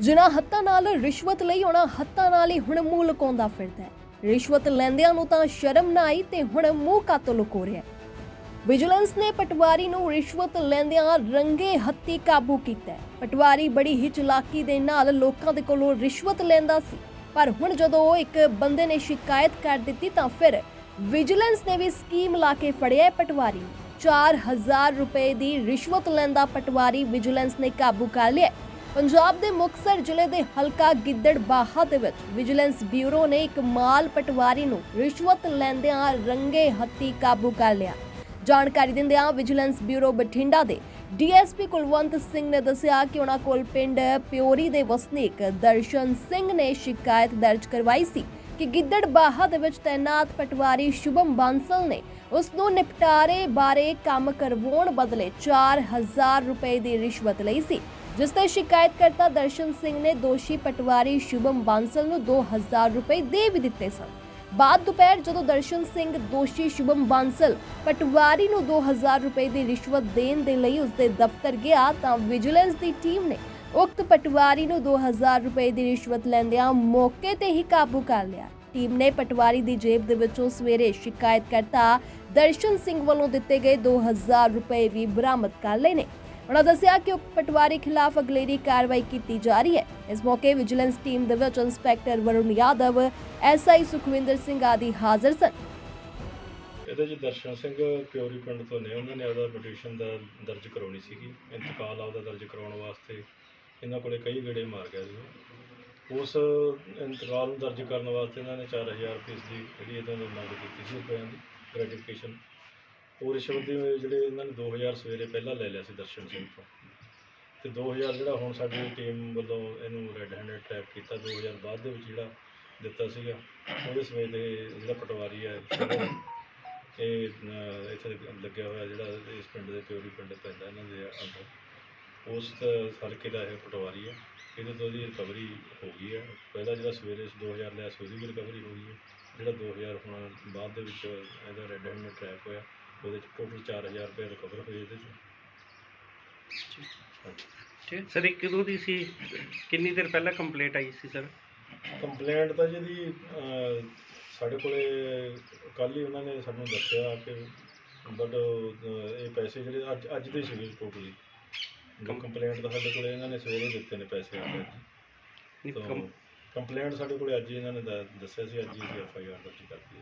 ਜਿਨ੍ਹਾਂ ਹੱਥਾਂ ਨਾਲ ਰਿਸ਼ਵਤ ਲਈ ਉਹਨਾਂ ਹੱਥਾਂ ਨਾਲ ਹੀ ਹੁਣ ਮੂੰਹ ਲੁਕਾਉਂਦਾ ਫਿਰਦਾ ਹੈ। ਰਿਸ਼ਵਤ ਲੈਂਦਿਆਂ ਨੂੰ ਤਾਂ ਸ਼ਰਮ ਨਾ ਆਈ ਤੇ ਹੁਣ ਮੂੰਹ ਕਾਤੋਂ ਲੁਕੋ ਰਿਹਾ ਵਿਜੀਲੈਂਸ ਨੇ ਪਟਵਾਰੀ ਨੂੰ ਰਿਸ਼ਵਤ ਲੈਂਦਿਆਂ ਰੰਗੇ ਹੱਥੀ ਕਾਬੂ ਕੀਤਾ ਪਟਵਾਰੀ ਬੜੀ ਹੀ ਚਲਾਕੀ ਦੇ ਨਾਲ ਲੋਕਾਂ ਦੇ ਕੋਲੋਂ ਰਿਸ਼ਵਤ ਲੈਂਦਾ ਸੀ। ਪਰ ਹੁਣ ਜਦੋਂ ਇੱਕ ਬੰਦੇ ਨੇ ਸ਼ਿਕਾਇਤ ਕਰ ਦਿੱਤੀ ਤਾਂ ਫਿਰ ਵਿਜੀਲੈਂਸ ਨੇ ਵੀ ਸਕੀਮ ਲਾ ਕੇ ਫੜਿਆ ਪਟਵਾਰੀ ਨੂੰ। 4000 ਰੁਪਏ ਦੀ ਰਿਸ਼ਵਤ ਲੈਂਦਾ ਪਟਵਾਰੀ ਵਿਜੀਲੈਂਸ ਨੇ ਕਾਬੂ ਕਰ ਲਿਆ ਪੰਜਾਬ ਦੇ ਮੁਕਤਸਰ ਜ਼ਿਲ੍ਹੇ ਦੇ ਹਲਕਾ ਗਿੱਦੜਬਾਹਾ ਦੇ ਵਿੱਚ ਵਿਜੀਲੈਂਸ ਬਿਊਰੋ ਨੇ ਇੱਕ ਮਾਲ ਪਟਵਾਰੀ ਨੂੰ ਰਿਸ਼ਵਤ ਲੈਂਦਿਆਂ ਰੰਗੇ ਹੱਥੀ ਕਾਬੂ ਕਰ ਲਿਆ। ਜਾਣਕਾਰੀ ਦਿੰਦਿਆਂ ਵਿਜੀਲੈਂਸ ਬਿਊਰੋ ਬਠਿੰਡਾ ਦੇ ਡੀਐਸਪੀ ਕੁਲਵੰਤ ਸਿੰਘ ਨੇ ਦੱਸਿਆ ਕਿ ਉਹਨਾਂ ਕੋਲ ਪਿੰਡ ਪਿਓਰੀ ਦੇ ਵਸਨੀਕ ਦਰਸ਼ਨ ਸਿੰਘ ਨੇ ਸ਼ਿਕਾਇਤ ਦਰਜ ਕਰਵਾਈ ਸੀ ਕਿ ਗਿੱਦੜਬਾਹਾ ਦੇ ਵਿੱਚ ਤੈਨਾਤ ਪਟਵਾਰੀ ਸ਼ੁਭਮ ਬਾਂਸਲ ਨੇ ਉਸ ਨੂੰ ਨਿਪਟਾਰੇ ਬਾਰੇ ਕੰਮ ਕਰਵਾਉਣ ਬਦਲੇ 4000 ਰੁਪਏ ਦੀ ਰਿਸ਼ਵਤ ਲਈ ਸੀ। ਜਿਸ ਤੇ ਸ਼ਿਕਾਇਤਕਰਤਾ ਦਰਸ਼ਨ ਸਿੰਘ ਨੇ ਦੋਸ਼ੀ ਪਟਵਾਰੀ ਸ਼ੁਭਮ ਬਾਂਸਲ ਨੂੰ 2000 ਰੁਪਏ ਦੇ ਵੀ ਦਿੱਤੇ ਸਨ। ਬਾਅਦ ਦੁਪਹਿਰ ਜਦੋਂ ਦਰਸ਼ਨ ਸਿੰਘ ਦੋਸ਼ੀ ਸ਼ੁਭਮ ਬਾਂਸਲ ਪਟਵਾਰੀ ਨੂੰ 2000 ਰੁਪਏ ਦੀ ਰਿਸ਼ਵਤ ਦੇਣ ਦੇ ਲਈ ਉਸਦੇ ਦਫ਼ਤਰ ਗਿਆ ਤਾਂ ਵਿਜੀਲੈਂਸ ਦੀ ਟੀਮ ਨੇ ਉਕਤ ਪਟਵਾਰੀ ਨੂੰ 2000 ਰੁਪਏ ਦੀ ਰਿਸ਼ਵਤ ਲੈਂਦਿਆਂ ਮੌਕੇ ਤੇ ਹੀ ਕਾਬੂ ਕਰ ਲਿਆ। ਟੀਮ ਨੇ ਪਟਵਾਰੀ ਦੀ ਜੇਬ ਦੇ ਵਿੱਚੋਂ ਸਵੇਰੇ ਸ਼ਿਕਾਇਤਕਰਤਾ ਦਰਸ਼ਨ ਸਿੰਘ ਵੱਲੋਂ ਦਿੱਤੇ ਗਏ 2000 ਰੁਪਏ ਵੀ ਬਰਾਮਦ ਕਰ ਲਏ ਨੇ। ਉਹਨਾਂ ਦੱਸਿਆ ਕਿ ਉਕਤ ਪਟਵਾਰੀ ਖਿਲਾਫ ਅਗਲੇਰੀ ਕਾਰਵਾਈ ਕੀਤੀ ਜਾ ਰਹੀ ਹੈ। ਇਸ ਮੌਕੇ ਵਿਜੀਲੈਂਸ ਟੀਮ ਦੇ ਵਿੱਚ ਇੰਸਪੈਕਟਰ ਵਰੁਣ ਯਾਦਵ ਐਸਆਈ ਸੁਖਵਿੰਦਰ ਸਿੰਘ ਆਦਿ ਹਾਜ਼ਰ ਸਨ। ਇਹਦੇ 'ਚ ਦਰਸ਼ਨ ਸਿੰਘ ਪਿਓਰੀ ਪਿੰਡ ਤੋਂ ਨੇ। ਉਹਨਾਂ ਨੇ ਆਪਦਾ ਪਟੀਸ਼ਨ ਦਾ ਦਰਜ ਕਰਾਉਣੀ ਸੀਗੀ। ਇੰਤਕਾਲ ਆਪਦਾ ਦਰਜ ਕਰਾਉਣ ਵਾਸਤੇ ਇਹਨਾਂ ਕੋਲੇ ਕਈ ਗੇੜੇ ਮਾਰ ਗਿਆ ਸੀ। ਉਸ ਇੰਤਕਾਲ ਨੂੰ ਦਰਜ ਕਰਨ ਵਾਸਤੇ ਇਹਨਾਂ ਨੇ 4000 ਰੁਪਏ ਦੀ ਜਿਹੜੀ ਇਹਨਾਂ ਨੇ ਮੰਗ ਕੀਤੀ ਸੀ ਰੁਪਏ ਦੀ ਗ੍ਰੈਟੀਫਿਕੇਸ਼ਨ ਉਹ ਰਿਸ਼ਵਤ ਦੇ ਜਿਹੜੇ ਇਹਨਾਂ ਨੇ 2000 ਸਵੇਰੇ ਪਹਿਲਾਂ ਲੈ ਲਿਆ ਸੀ ਦਰਸ਼ਨ ਸਿੰਘ ਤੋਂ। ਤੇ 2000 ਜਿਹੜਾ ਹੁਣ ਸਾਡੀ ਟੀਮ ਵੱਲੋਂ ਇਹਨੂੰ ਰੈੱਡ ਹੈਂਡਡ ਟ੍ਰੈਪ ਕੀਤਾ 2000 ਬਾਅਦ ਦੇ ਵਿੱਚ ਜਿਹੜਾ ਦਿੱਤਾ ਸੀਗਾ, ਉਹਦੇ ਸਮੇਂ ਇਹ ਜਿਹੜਾ ਪਟਵਾਰੀ ਹੈ, ਇਹ ਇੱਥੇ ਲੱਗਿਆ ਹੋਇਆ ਜਿਹੜਾ ਇਸ ਪਿੰਡ ਦੇ ਪਿਓਰੀ ਪਿੰਡ ਪੈਂਦਾ ਇਹਨਾਂ ਦੇ ਅੰਦਰ ਉਸ ਹਲਕੇ ਦਾ ਇਹ ਪਟਵਾਰੀ ਹੈ। ਇਹਦੇ ਤੋਂ ਇਹਦੀ ਰਿਕਵਰੀ ਹੋ ਗਈ ਹੈ। ਪਹਿਲਾਂ ਜਿਹੜਾ ਸਵੇਰੇ 2000 ਲਿਆ ਸੀ, ਉਹਦੀ ਵੀ ਰਿਕਵਰੀ ਹੋ ਗਈ ਹੈ। ਜਿਹੜਾ 2000 ਹੁਣ ਬਾਅਦ ਦੇ ਵਿੱਚ ਇਹਦਾ ਰੈੱਡ ਹੈਂਡ ਟ੍ਰੈਪ ਹੋਇਆ ਉਹਦੇ ਚ ਟੋਟਲ 4000 ਰੁਪਏ ਰਿਕਵਰ ਹੋਏ ਇਹਦੇ ਚ। ਹਾਂਜੀ। ਠੀਕ। ਸਰ ਇਹ ਕਦੋਂ ਦੀ ਸੀ? ਕਿੰਨੀ ਦੇਰ ਪਹਿਲਾਂ ਕੰਪਲੇਂਟ ਆਈ ਸੀ ਸਰ? ਕੰਪਲੇਂਟ ਤਾਂ ਜਿਹਦੀ ਅਹ, ਸਾਡੇ ਕੋਲੇ ਕੱਲ ਹੀ ਉਹਨਾਂ ਨੇ ਸਾਨੂੰ ਦੱਸਿਆ ਕਿ ਬਟ ਇਹ ਪੈਸੇ ਜਿਹੜੇ ਅੱਜ ਅੱਜ ਦੇ ਸੀਗੇ ਟੋਟਲੀ ਕੰਪਲੇਂਟ ਤਾਂ ਸਾਡੇ ਕੋਲੇ ਇਹਨਾਂ ਨੇ ਸਵੇਰੇ ਦਿੱਤੇ ਨੇ ਪੈਸੇ ਆ ਨਹੀਂ, ਕੇ ਕੰਪ- ਕੰਪਲੇਂਟ ਸਾਡੇ ਕੋਲੇ ਅੱਜ ਹੀ ਇਹਨਾਂ ਨੇ ਦ- ਦੱਸਿਆ ਸੀ ਅੱਜ ਹੀ ਐਫ ਆਈ ਆਰ ਦਰਜ ਕਰਤੀ ਹੈ